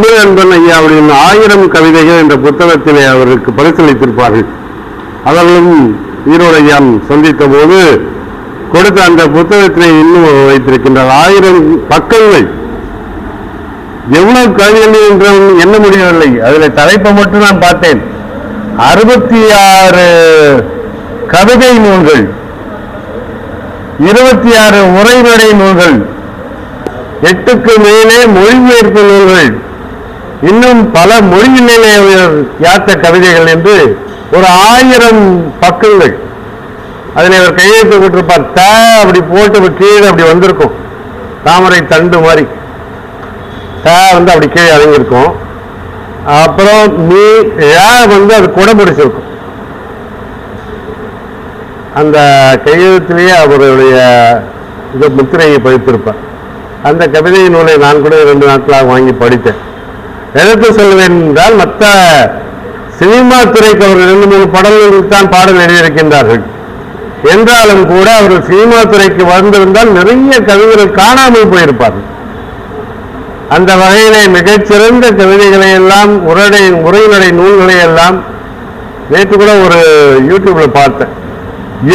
தமிழ் அன்பன் ஐயாவுடைய ஆயிரம் கவிதைகள் என்ற புத்தகத்திலே அவருக்கு பரிசளித்திருப்பார்கள். அவர்களும் ஈரோடு ஐயா சந்தித்த போது கொடுத்த அந்த புத்தகத்திலே இன்னும் வைத்திருக்கின்றார். ஆயிரம் பக்கங்கள். எவ்வளவு கவிதை என்று எண்ண முடியவில்லை. அதில் தலைப்பை மட்டும் நான் பார்த்தேன். அறுபத்தி ஆறு கவிதை நூல்கள். இருபத்தி ஆறு உரைநடை நூல்கள். எட்டுக்கு மேலே மொழிபெயர்ப்பு நூல்கள். இன்னும் பல மொழியிலே யாத்த கவிதைகள் என்று ஒரு ஆயிரம் பக்கங்கள். அதில் இவர் கையெழுத்து போட்டிருப்பார் த அப்படி போட்டு கீழே அப்படி வந்திருக்கும். தாமரை தண்டு மாதிரி. த வந்து அப்படி கீழே இறங்கியிருக்கும். அப்புறம் நீ வந்து அது குடம் பிடிச்சிருக்கும். அந்த கையெழுத்திலேயே அவருடைய இது முத்திரையை பதித்திருப்பார். அந்த கவிதை நூலை நான் கூட இரண்டு நாட்களாக வாங்கி படித்தேன். எதிர்த்து சொல்வேன் என்றால் மற்ற சினிமா துறைக்கு அவர்கள் இரண்டு மூணு படங்களுக்கு தான் பாடல் எழுதியிருக்கின்றார்கள். என்றாலும் கூட அவர்கள் சினிமா துறைக்கு வந்திருந்தால் நிறைய கவிதைகள் காணாமல் போயிருப்பார்கள். அந்த வகையிலே மிகச்சிறந்த கவிதைகளை எல்லாம் உரடை உரைநடை நூல்களை எல்லாம் நேற்று கூட ஒரு யூடியூப்ல பார்த்தேன்.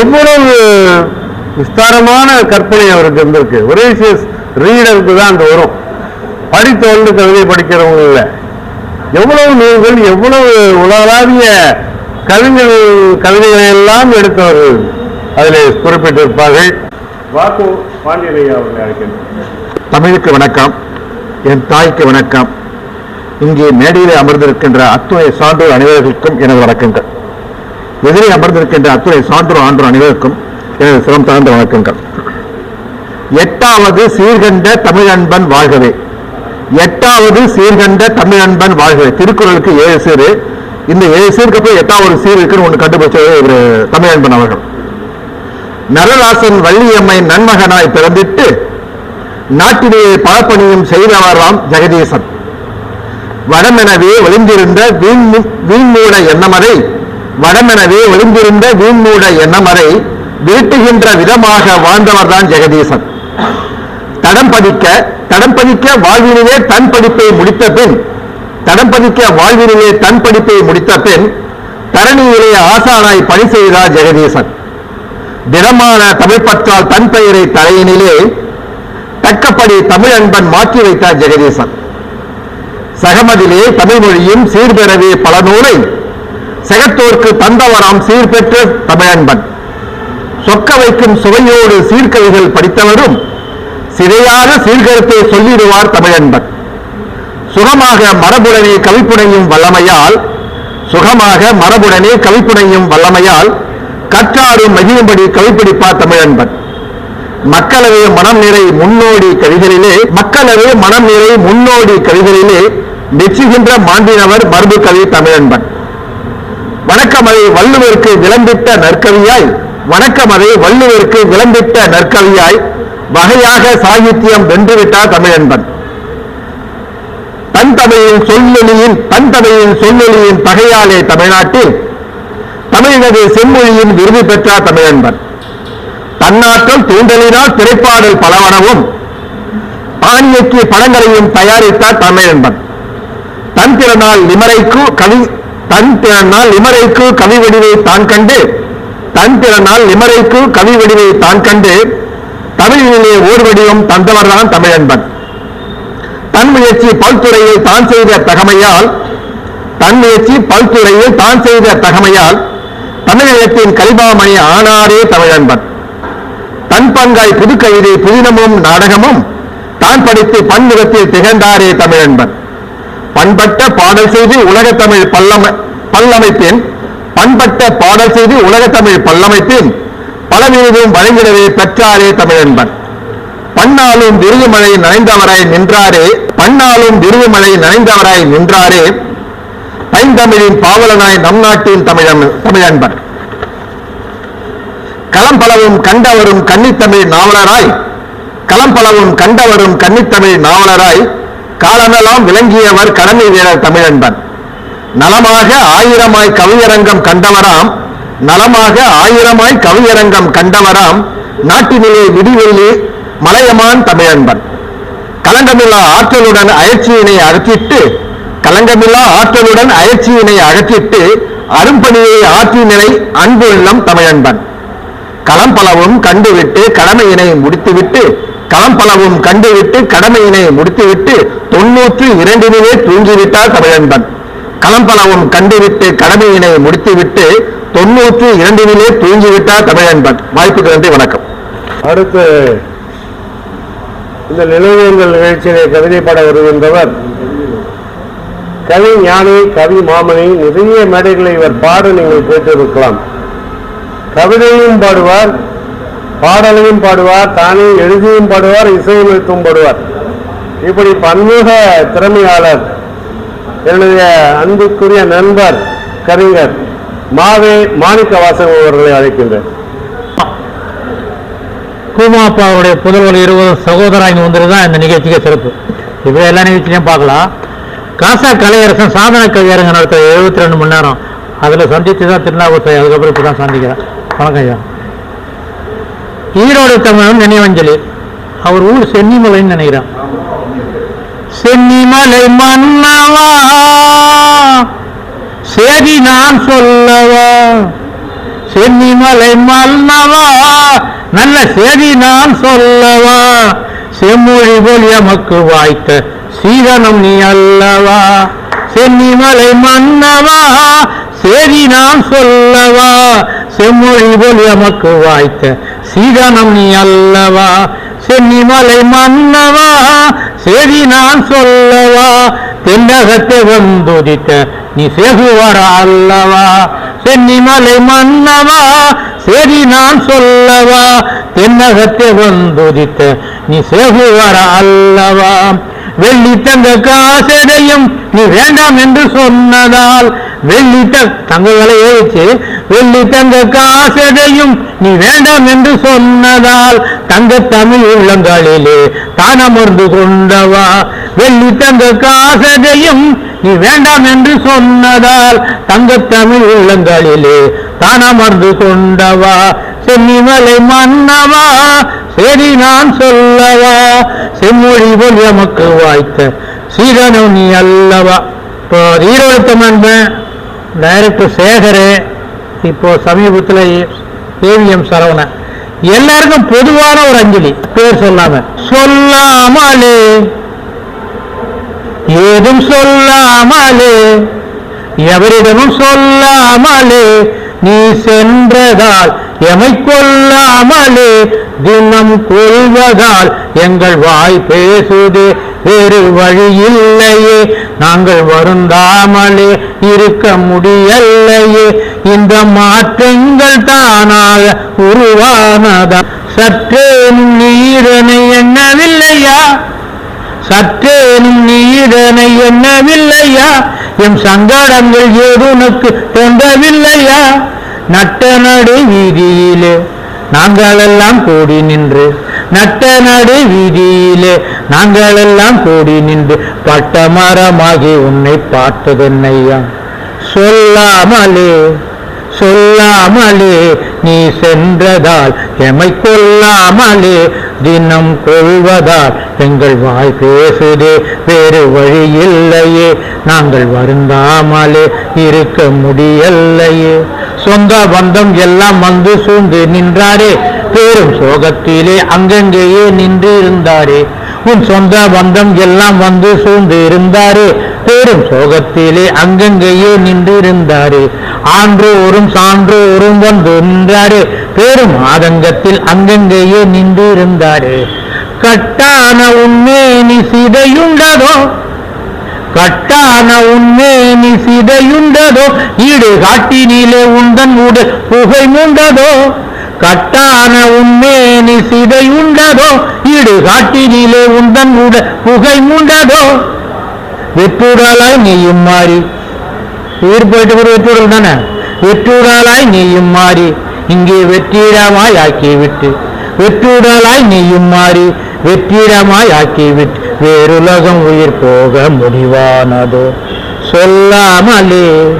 எவ்வளவு விஸ்தாரமான கற்பனை அவருக்கு இருந்திருக்கு. ஒரேசியஸ் ரீடருக்கு தான் அந்த வரும். படித்து வந்து கவிதை படிக்கிறவங்க இல்லை. எவ்வளவு நூல்கள் எவ்வளவு உலகளாவிய கவிஞர் கவிதைகளை எல்லாம் எடுத்தவர்கள் அதில் குறிப்பிட்டிருப்பார்கள். வாக்கு பாண்டியனையா அவர்களை அழைக்கின்றனர் தமிழுக்கு வணக்கம் என் தாய்க்கு வணக்கம். இங்கே மேடையிலே அமர்ந்திருக்கின்ற அத்துணை சான்றோர் அனைவருக்கும் எனது வணக்கங்கள். எதிரே அமர்ந்திருக்கின்ற அத்துணை சான்றோர் ஆன்றோர் அனைவருக்கும் எனது சிரம் தாழ்ந்த வணக்கங்கள். எட்டாவது சீர்கண்ட தமிழன்பன் வாழ்கவே. எட்டாவது சீர்கண்ட தமிழன்பன் வாழ்கவே திருக்குறளுக்கு ஏழு சீரு. இந்த ஏழு சீருக்கு அப்புறம் எட்டாவது சீர் இருக்குன்னு ஒன்று கண்டுபிடிச்சது ஒரு தமிழன்பன் அவர்கள். நரலாசன் வள்ளியம்மை நன்மகனாய் பிறந்திட்டு நாட்டிலேயே பலப்பணியும் செய்தவராம் ஜெகதீசன். வடமெனவே ஒளிந்திருந்த வீண்மு- வீண்மூட எண்ணமறை வடமெனவே ஒளிந்திருந்த வீண்மூட எண்ணமறை வீட்டுகின்ற விதமாக வாழ்ந்தவர்தான் ஜெகதீசன். தடம் பதிக்க தடம் பதிக்க வாழ்வினிலே தன் படிப்பை முடித்த பின் தடம் பதிக்க வாழ்வினிலே தன் படிப்பை முடித்த பின் தரணியிலே ஆசானாய் பணி செய்தார் ஜெகதீசன். திடமான தமிழ்பற்றால் தன் பெயரை தலையினிலே தக்கப்படி தமிழ் அன்பன் மாற்றி வைத்தார் ஜெகதீசன். சகமதிலே தமிழ் மொழியும் சீர்பெறவே பல நூலை செகத்தோர்க்கு தந்தவராம் சீர்பெற்ற தமிழன்பன் சொக்க வைக்கும் சுவையோடு சீர்கவிகள் படித்தவரும் சிதையாத சீர்கருத்தை சொல்லிடுவார் தமிழன்பன். சுகமாக மரபுடனே கவிப்புடையும் வல்லமையால் சுகமாக மரபுடனே கவிப்புடையும் வல்லமையால் கற்றாரும் மகிழும்படி கவிப்பிடிப்பார் தமிழன்பன். மக்களவே மனம் நிறை முன்னோடி கவிகளிலே மக்களவே மனம் நிறை முன்னோடி கவிகளிலே மெச்சுகின்ற மாண்டினவர் மரபு கவி தமிழன்பன். வணக்கமதை வள்ளுவருக்கு விளம்பிட்ட நற்கவியாய் வணக்கமதை வள்ளுவருக்கு விளம்பிட்ட நற்கவியாய் வகையாக சாகித்யம் வென்றுவிட்டார் தமிழன்பன். தன் தமிழின் சொல்லொலியின் தன் தமிழின் சொல்லொலியின் தகையாலே தமிழ்நாட்டில். தமிழினது செம்மொழியின் விருது பெற்றார் தமிழன்பன். தன்னாற்றல் தூண்டலினால் திரைப்பாடல் பலவனவும் பாணியக்கு படங்களையும் தயாரித்தார் தமிழன்பன். தன் திறனால் லிமரைக்கு கவி தன் திறனால் லிமரைக்கு கவி வடிவை தான் கண்டு தன் திறனால் லிமரைக்கு கவி வடிவை தான் கண்டு தமிழிலே ஓர் வடிவம் தந்தவர்தான் தமிழன்பன். தன் முயற்சி பல்துறையில் தான் செய்த தகமையால் தன் முயற்சி பல்துறையில் தான் செய்த தகமையால் தமிழகத்தின் கலிபாமணி ஆனாரே தமிழன்பன். தன் பங்காய் புதுக்கவிதை புதினமும் நாடகமும் தான் படித்து பன்முகத்தில் திகழ்ந்தாரே தமிழன்பன். பண்பட்ட பாடல் செய்து உலகத்தமிழ் பல்லம பல்லமைப்பின் பண்பட்ட பாடல் செய்து உலகத்தமிழ் பல்லமைப்பின் பலவிருதும் வழங்கிடவே பெற்றாரே தமிழன்பன். பன்னாலும் விருதுமழை நனைந்தவராய் நின்றாரே பன்னாலும் விருதுமழை நனைந்தவராய் நின்றாரே பைந்தமிழின் பாவலனாய் நம் நாட்டின் தமிழன் தமிழன்பன். களம்பளவும் கண்டவரும் கன்னித்தமிழ் நாவலராய் களம்பளவும் கண்டவரும் கன்னித்தமிழ் நாவலராய் காலமெல்லாம் விளங்கியவர் கடமை வீரர் தமிழன்பன். நலமாக ஆயிரமாய் கவியரங்கம் கண்டவராம் நலமாக ஆயிரமாய் கவியரங்கம் கண்டவராம் நாட்டினிலே விடிவெள்ளி மலையமான் தமிழன்பன். கலங்கமில்லா ஆற்றலுடன் அயற்சியினை அகற்றிட்டு கலங்கமில்லா ஆற்றலுடன் அயற்சியினை அகற்றிட்டு அரும்பணியை ஆற்றி நிலை அன்பு உள்ளம் தமிழன்பன். களம் பலவும் கண்டுவிட்டு கடமையினை முடித்துவிட்டு களம் பலவும் கண்டுவிட்டு கடமையினை முடித்துவிட்டு தொன்னூற்று இரண்டினிலே தூங்கிவிட்டார் தமிழன்பன். களம் பலவும் கண்டுவிட்டு கடமையினை முடித்துவிட்டு தொண்ணூற்றி இரண்டினிலே தூங்கிவிட்டார் தமிழன்பன். வாய்ப்புக்கு நன்றி வணக்கம். அடுத்து இந்த நிலவியங்கள் நிகழ்ச்சியிலே கவிதைப்பட வருகின்றவர். கவி ஞானி கவி மாமணி நிறைய மேடைகளை இவர் பாட நீங்கள் கேட்டிருக்கலாம். கவிதையும் பாடுவார் பாடலையும் பாடுவார் தானே எழுதியும் பாடுவார் இசையமைத்தும் பாடுவார். இப்படி பன்முக திறமையாளர் என்னுடைய அன்புக்குரிய நண்பர் கவிஞர் மாவே மாணிக்க வாசகம் அவர்களை அழைக்கின்றேன். கூமாப்பா அவருடைய புதல்வர் இருபது சகோதரா இங்கே வந்துட்டு தான் இந்த நிகழ்ச்சிக்கு சிறப்பு. இப்போ எல்லா நிகழ்ச்சியும் பார்க்கலாம். காசா கலையரசன் சாதன கவியரங்க நடத்துகிற எழுபத்தி ரெண்டு மணி நேரம். அதில் சந்தித்து தான் திருநாவுக்கரை அதுக்கப்புறம் இப்போ தான் சந்திக்கிறேன் வணக்கம் ஐயா. ஈரோடு தமிழன் நினைவஞ்சலி. அவர் ஊர் சென்னிமலைன்னு நினைக்கிறேன். சென்னிமலை மன்னவா? சேதி நான் சொல்லவா? சென்னிமலை மன்னவா? நல்ல செய்தி நான் சொல்லவா? செம்மொழி போல் எமக்கு வாய்த்த சீதனம் நீ அல்லவா? சென்னிமலை மன்னவா? செய்தி நான் சொல்லவா? செம்மொழி போல் எமக்கு வாய்த்த சீதனம் நீ அல்லவா? சென்னிமலை மன்னவா? செய்தி நான் சொல்லவா? தென்னகத்தை வந்துதித்த நீ சேகுவார அல்லவா? சென்னிமலை மன்னவா? சரி நான் சொல்லவா? தென்னகத்தை வந்துதித்த நீ சேகுவார அல்லவா? வெள்ளி தங்க காசடையும் நீ வேண்டாம் என்று சொன்னதால் வெள்ளி த தங்க விலையை வெள்ளி தங்க காசடையும் நீ வேண்டாம் என்று சொன்னதால் தங்க தமிழ் உள்ளங்களிலே தானமர்ந்து கொண்டவா? வெள்ளி தங்க காசடையும் நீ வேண்டாம் என்று சொன்னதால் தங்க தமிழ் உள்ளங்களிலே தான் அமர்ந்து கொண்டவா. சென்னிமலை மன்னவா சரி நான் சொல்லவா. செம்மொழி போல் எமக்கு வாய்த்த சீரனும் நீ அல்லவா. இப்போ ஈரோடு தமிழ் டைரக்டர் சேகர் இப்போ சமீபத்தில் ஏவிஎம் சரவணன். எல்லாருக்கும் பொதுவான ஒரு அஞ்சலி பேர் சொல்லாம. சொல்லாமலே. ஏதும் சொல்லாமலே எவரிடமும் சொல்லாமலே நீ சென்றதால் எமை கொல்லாமலே தினம் கொள்வதால் எங்கள் வாய் பேசுதே வேறு வழி இல்லையே. நாங்கள் வருந்தாமலே இருக்க முடியல்லையே. இந்த மாற்றங்கள் தானாக உருவானதா? சற்றேனும் நீரனை எண்ணவில்லையா? சற்றேனும் நீதனை எண்ணவில்லையா? எம் சங்காரங்கள் ஏது உனக்கு தோன்றவில்லையா? நட்ட நடு வீதியிலே நாங்களெல்லாம் கூடி நின்று நட்ட நடு வீதியிலே நாங்களெல்லாம் கூடி நின்று பட்ட மரமாகி உன்னை பார்த்ததென்னையா? சொல்லாமலே சொல்லாமலே நீ சென்றதால் எமை கொல்லாமலே தினம் கொள்வதால் எங்கள் வாய் பேசுதே வேறு வழி இல்லையே. நாங்கள் வருந்தாமலே இருக்க முடியல்லையே. சொந்த பந்தம் எல்லாம் வந்து சூழ்ந்து நின்றாரே. பேரும் சோகத்திலே அங்கங்கேயே நின்று இருந்தாரே உன் சொந்த பந்தம் எல்லாம் வந்து சூழ்ந்து இருந்தாரே. பேரும் சோகத்திலே அங்கங்கேயே நின்று இருந்தாரே ஆன்றோரும் சான்றோரும் வந்து நின்றாரு. பேரும் ஆதங்கத்தில் அங்கங்கேயே நின்றிருந்தாரு. கட்டான உண்மே நீ சிதையுண்டதோ? கட்டான உண்மே நீ சிதையுண்டதோ? ஈடு காட்டினிலே உந்தன் உடல் புகை மூண்டதோ? கட்டான உண்மே நீ சிதையுண்டதோ? ஈடு காட்டினிலே உந்தன் உடல் புகை மூண்டதோ? வெற்றூடாலாய் நீயும் மாறி. உயிர் போயிட்டு ஒரு வெற்றூடல் தானே? வெற்றூடாலாய் நீயும் மாறி. இங்கே வெற்றிடமாய் ஆக்கிவிட்டு வெற்றூடாலாய் நீயும் மாறி. வெற்றிடமாய் ஆக்கிவிட்டு வேறுலகம் உயிர் போக முடிவானதோ. சொல்லாமலே.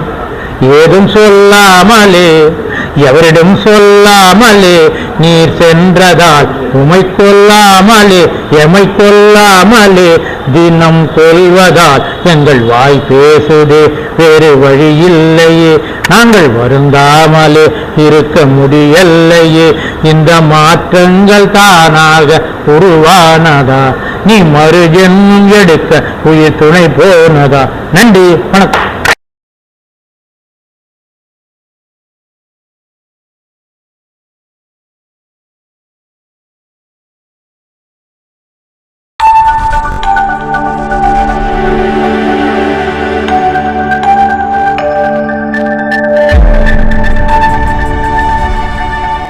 ஏதும் சொல்லாமலே. எவரிடம் சொல்லாமலே நீர் சென்றதால் உமை கொல்லாமலே எமை கொல்லாமலே தினம் கொல்வதால் எங்கள் வாய் பேசுதே வேறு வழி இல்லையே நாங்கள் வருந்தாமலே இருக்க முடியல்லையே. இந்த மாற்றங்கள் தானாக உருவானதா? நீ மறு ஜென்மம் எடுக்க உயிர் துணை போனதா? நன்றி வணக்கம்.